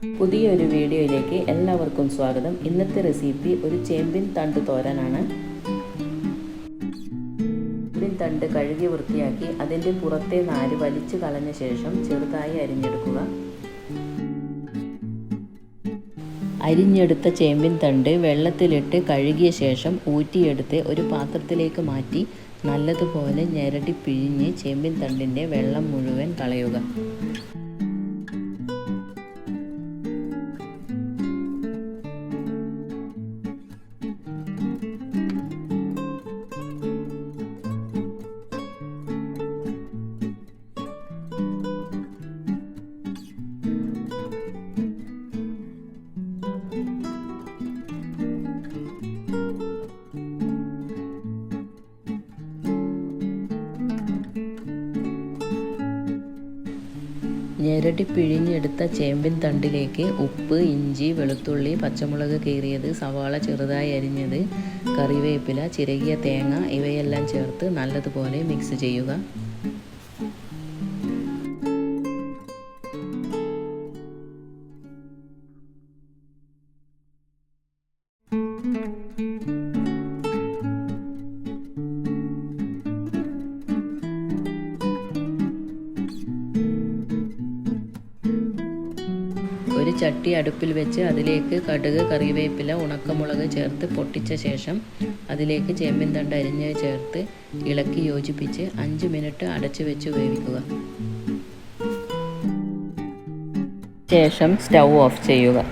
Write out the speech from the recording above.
പുതിയൊരു വീഡിയോയിലേക്ക് എല്ലാവർക്കും സ്വാഗതം. ഇന്നത്തെ റെസിപ്പി ഒരു ചേമ്പിൻ തണ്ട് തോരനാണ്. ചേമ്പിൻ തണ്ട് കഴുകി വൃത്തിയാക്കി അതിന്റെ പുറത്തെ നാര് വലിച്ചു കളഞ്ഞ ശേഷം ചെറുതായി അരിഞ്ഞെടുക്കുക. അരിഞ്ഞെടുത്ത ചേമ്പിൻ തണ്ട് വെള്ളത്തിലിട്ട് കഴുകിയ ശേഷം ഊറ്റിയെടുത്ത് ഒരു പാത്രത്തിലേക്ക് മാറ്റി നല്ലതുപോലെ ഞെരടി പിഴിഞ്ഞ് ചേമ്പിൻ തണ്ടിന്റെ വെള്ളം മുഴുവൻ കളയുക. ഞെരടി പിഴിഞ്ഞെടുത്ത ചേമ്പിൻ തണ്ടിലേക്ക് ഉപ്പ് ഇഞ്ചി വെളുത്തുള്ളി പച്ചമുളക് കീറിയത് സവാള ചെറുതായി അരിഞ്ഞത് കറിവേപ്പില ചിരകിയ തേങ്ങ ഇവയെല്ലാം ചേർത്ത് നല്ലതുപോലെ മിക്സ് ചെയ്യുക. ഒരു ചട്ടി അടുപ്പിൽ വെച്ച് അതിലേക്ക് കടുക് കറിവേപ്പില ഉണക്കമുളക് ചേർത്ത് പൊട്ടിച്ച ശേഷം അതിലേക്ക് ചേമ്പിൻ തണ്ട് അരിഞ്ഞ് ചേർത്ത് ഇളക്കി യോജിപ്പിച്ച് അഞ്ച് മിനിറ്റ് അടച്ചു വെച്ച് വേവിക്കുക. ശേഷം സ്റ്റൗ ഓഫ് ചെയ്യുക.